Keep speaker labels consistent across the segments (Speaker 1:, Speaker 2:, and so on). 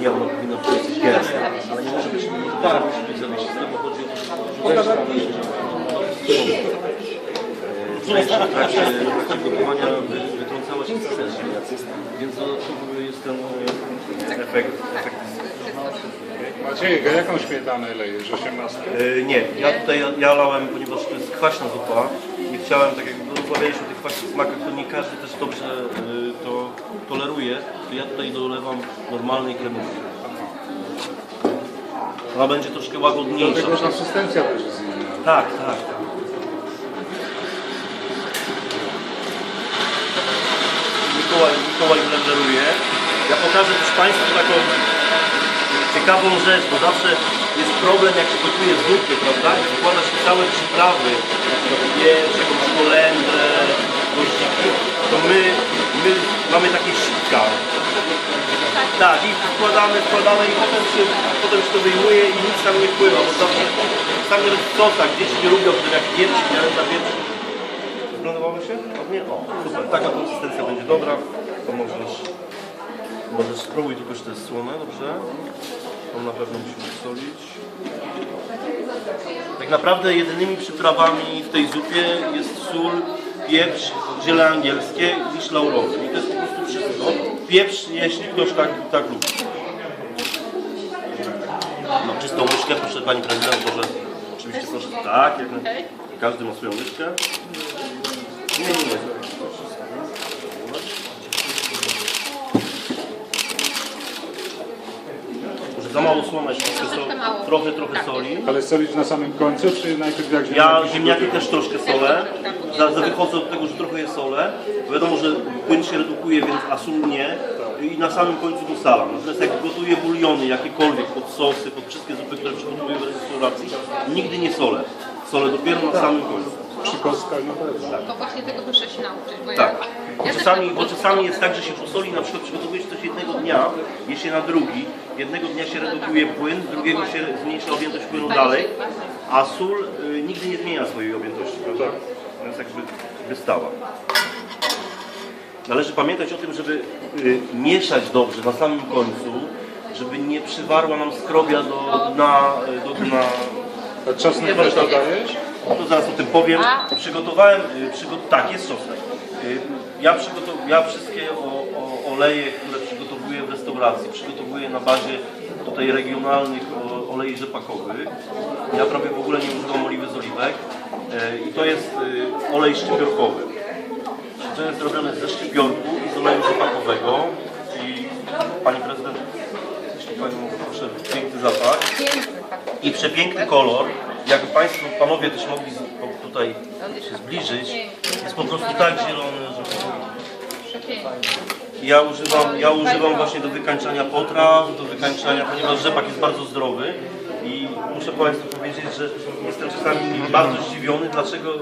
Speaker 1: Nie, ono powinno być gęste, ale nie może być, tak, musi być zawiesić. Systemu chodzi o to, że w trakcie, w trakcie gotowania wy- wytrącała się sesja, więc dodatkowo jest ten e, efekt, efekt
Speaker 2: Maciejek, a jaką śmietanę lejesz? 18?
Speaker 1: E, Nie, ja tutaj ja lałem, ponieważ to jest kwaśna zupa. Nie chciałem, tak jak rozmawialiśmy o tych kwaśnych smakach, to nie każdy też dobrze e, to toleruje, to ja tutaj dolewam normalnej kremówki. Ona będzie troszkę łagodniejsza.
Speaker 2: Dlatego konsystencja też jest inna.
Speaker 1: Tak, tak. Mikołaj, Mikołaj blenderuje. Ja pokażę też Państwu taką ciekawą rzecz, bo zawsze problem jak się gotuje zupy, prawda? I wkłada się całe przyprawy, pieprz, jakąś kolendrę, goździki, to my, my mamy takie sitka. Tak, i wkładamy, wkładamy i potem się, potem się to wyjmuje i nic tam nie wpływa, bo zawsze tam jest w sosach, dzieci nie lubią, wtedy jak pieprz, nie na pieprz. Wyglądało się? Ładnie? O, super, taka konsystencja będzie dobra, to możesz, możesz spróbuj tylko, że to jest słone, dobrze? To na pewno musimy solić. Tak naprawdę jedynymi przyprawami w tej zupie jest sól, pieprz, ziele angielskie i liść laurowy. I to jest po prostu wszystko. Pieprz, jeśli ktoś tak, tak lubi. No, czystą łyżkę, proszę Pani Prezydent, może oczywiście proszę, tak, jak każdy ma swoją łyżkę. Nie, nie, nie. Za mało
Speaker 3: Troszeczkę mało.
Speaker 1: so, trochę, trochę
Speaker 3: Tak.
Speaker 1: soli.
Speaker 2: Ale solić na samym końcu, czy najpierw jak
Speaker 1: Ja
Speaker 2: ziemniaki
Speaker 1: też troszkę solę. Za, za wychodzę od tego, że trochę je solę. Wiadomo, że płyn się redukuje, więc a sól nie. I na samym końcu dosalam. Natomiast jak gotuję buliony, jakiekolwiek, pod sosy, pod wszystkie zupy, które przygotowuję w restauracji, nigdy nie solę. Solę dopiero na samym końcu.
Speaker 2: Przy kostkach na pewno.
Speaker 3: To właśnie tego muszę się nauczyć, bo
Speaker 1: Tak.
Speaker 3: ja...
Speaker 1: Bo
Speaker 3: ja
Speaker 1: czasami, bo czasami jest tak, że się posoli, na przykład przygotowuje się coś jednego dnia, je się na drugi, jednego dnia się redukuje płyn, drugiego się zmniejsza objętość płynu dalej, a sól y, nigdy nie zmienia swojej objętości, prawda? Więc jakby, jakby stała. Należy pamiętać o tym, żeby y, mieszać dobrze na samym końcu, żeby nie przywarła nam skrobia do dna, y, do dna
Speaker 2: A czosnek też dodajesz?
Speaker 1: to zaraz o tym powiem. Przygotowałem, y, przygo tak, jest czosnek. Ja, ja wszystkie o, o, oleje, które przygotowuję w restauracji, przygotowuję na bazie tutaj regionalnych o- rzepakowych. Ja prawie w ogóle nie używam oliwy z oliwek. Y, I to jest y, olej szczypiorkowy. To jest zrobione ze szczypiorku i z oleju rzepakowego. I Pani Prezydent, jeśli Pani proszę, piękny zapach i przepiękny kolor. Jakby Państwo, Panowie też mogli tutaj się zbliżyć, jest po prostu tak zielony, że ja używam, ja używam właśnie do wykańczania potraw, do wykańczania, ponieważ rzepak jest bardzo zdrowy i muszę Państwu powiedzieć, że jestem czasami bardzo zdziwiony, dlaczego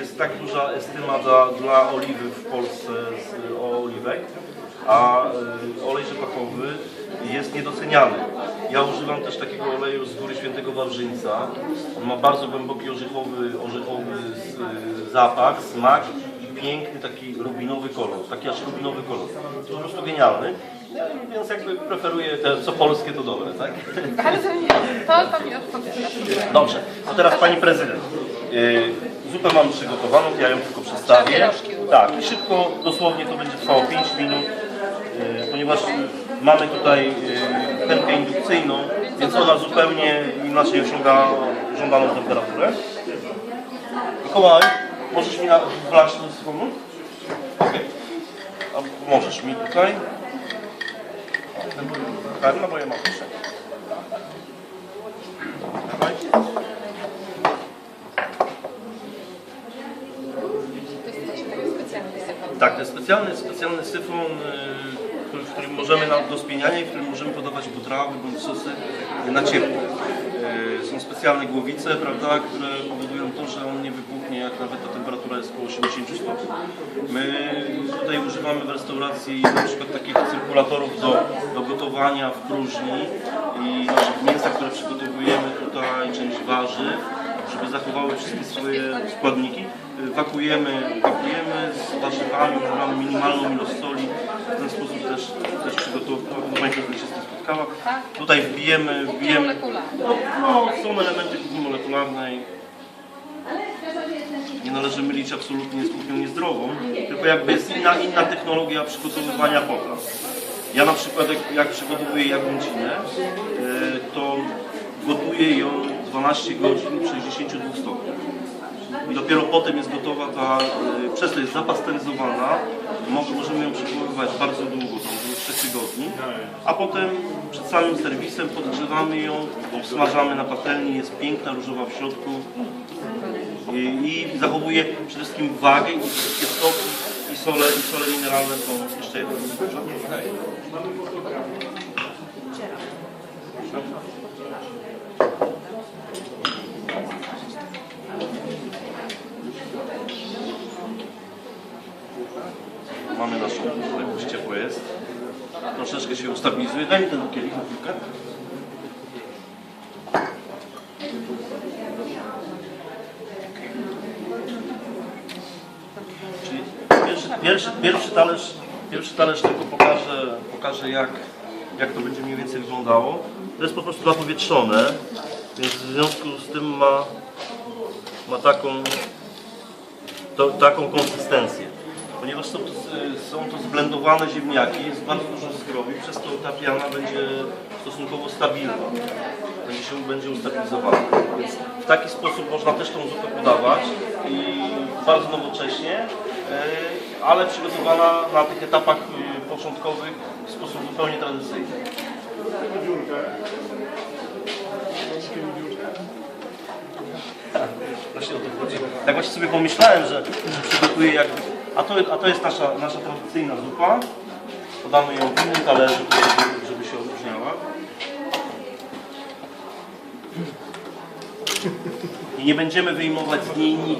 Speaker 1: jest tak duża estyma dla, dla oliwy w Polsce z o oliwek, a y, olej rzepakowy jest niedoceniany. Ja używam też takiego oleju z góry świętego Wawrzyńca. On ma bardzo głęboki orzechowy, orzechowy z- zapach, smak i piękny taki rubinowy kolor, taki aż rubinowy kolor. To po prostu genialny. Ja, Więc jakby preferuję te, co polskie to dobre, tak?
Speaker 3: Bardzo mi, to, to mi odpowiada.
Speaker 1: Dobrze, to teraz Pani Prezydent. Yy, zupę mam przygotowaną, ja ją tylko przedstawię. Tak, i szybko, dosłownie to będzie trwało 5 minut, yy, ponieważ mamy tutaj pętkę indukcyjną, więc ona zupełnie inaczej osiąga żądaną temperaturę. Mikołaj, możesz mi wlać do syfonu? Okej. A Możesz mi tutaj. Tak, no bo ja mam
Speaker 3: syfon.
Speaker 1: Tak, to jest specjalny, specjalny syfon, y, którym możemy na, do spieniania i w którym możemy podawać potrawy bądź sosy na ciepło. Y, Są specjalne głowice, prawda, które powodują to, że on nie wybuchnie, jak nawet ta temperatura jest około 80 stopni. My tutaj używamy w restauracji na przykład takich cyrkulatorów do, do gotowania w próżni i mięsa, które przygotowujemy tutaj, część warzyw, żeby zachowały wszystkie swoje składniki. Wakujemy, wakujemy z warzywami, używamy minimalną ilość soli. W ten sposób też, też przygotowujemy się z tym.
Speaker 3: Tak.
Speaker 1: Tutaj wbijemy, wbijemy. No, no, są elementy kuchni molekularnej. Nie należy mylić absolutnie z kuchnią niezdrową, tylko jakby jest inna, inna technologia przygotowywania potraw. Ja na przykład jak, jak przygotowuję jagnięcinę, y, to gotuję ją 12 godzin przy 62 stopniach. I dopiero potem jest gotowa ta, y, przez to jest zapasteryzowana, Mo- możemy ją przechowywać bardzo długo, tam do 3 tygodni, a potem przed samym serwisem podgrzewamy ją, obsmażamy na patelni, jest piękna, różowa w środku. I, i zachowuje przede wszystkim wagę i wszystkie soki i sole, i sole mineralne są jeszcze jeden. Mamy naszą, tutaj już ciepło jest. Troszeczkę się ustabilizuje. Daj mi ten kielich na chwilkę. Pierwszy, pierwszy, pierwszy talerz, pierwszy talerz tylko pokażę, pokażę jak, jak to będzie mniej więcej wyglądało. To jest po prostu zapowietrzone, więc w związku z tym ma, ma taką, to, taką konsystencję. Ponieważ są to, są to zblendowane ziemniaki, jest bardzo dużo skrobi, przez to ta piana będzie stosunkowo stabilna. Będzie się będzie ustabilizowana. Więc w taki sposób można też tą zupę podawać i bardzo nowocześnie, e, ale przygotowana na tych etapach e, początkowych w sposób zupełnie tradycyjny. Właśnie o to chodzi. Tak właśnie sobie pomyślałem, że, że przygotuję jakby... A to, a to jest nasza, nasza tradycyjna zupa. Podamy ją w innym talerzu, żeby, żeby się odróżniała. I nie będziemy wyjmować z niej nic.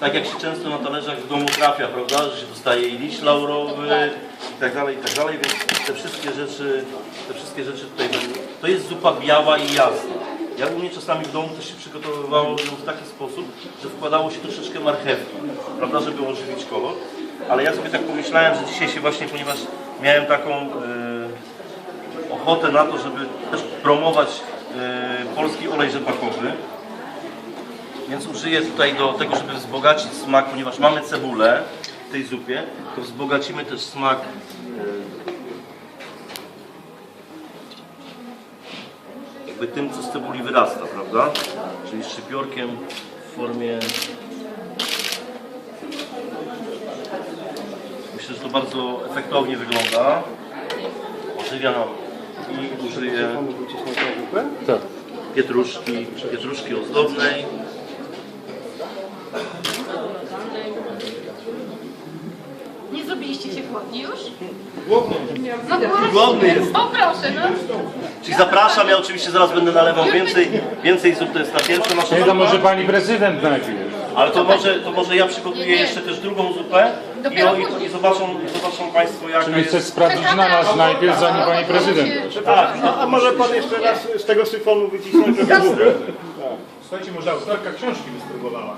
Speaker 1: Tak jak się często na talerzach w domu trafia, prawda? Że się dostaje i liść laurowy i tak dalej, i tak dalej, więc te wszystkie rzeczy, te wszystkie rzeczy tutaj będą. To jest zupa biała i jasna. Ja u mnie czasami w domu też się przygotowywało ją w taki sposób, że wkładało się troszeczkę marchewki, prawda, żeby ożywić kolor. Ale ja sobie tak pomyślałem, że dzisiaj się właśnie, ponieważ miałem taką e, ochotę na to, żeby też promować e, polski olej rzepakowy, więc użyję tutaj do tego, żeby wzbogacić smak, ponieważ mamy cebulę w tej zupie, to wzbogacimy też smak jakby tym, co z cebuli wyrasta, prawda? Czyli szczypiorkiem w formie... Myślę, że to bardzo efektownie wygląda. Ożywia nam i użyję
Speaker 2: Tak.
Speaker 1: pietruszki, pietruszki ozdobnej.
Speaker 3: Nie zrobiliście się głodni już?
Speaker 1: Głodny.
Speaker 3: No.
Speaker 1: Głodny jest.
Speaker 3: O proszę, no.
Speaker 1: Czyli zapraszam, ja oczywiście zaraz będę nalewał więcej, więcej zup, to jest ta pierwsza nasza
Speaker 2: Nie, to
Speaker 1: zupa.
Speaker 2: może pani prezydent najpierw.
Speaker 1: Ale to może, to może ja przygotuję jeszcze też drugą zupę i, o, i, i zobaczą, i zobaczą Państwo jaka
Speaker 2: Czyli chce
Speaker 1: jest...
Speaker 2: sprawdzić na nas najpierw, zanim pani prezydent.
Speaker 1: Tak,
Speaker 4: A, a może pan jeszcze raz z tego syfonu wycisnąć trochę górę?
Speaker 2: Słuchajcie, może autorka książki by spróbowała.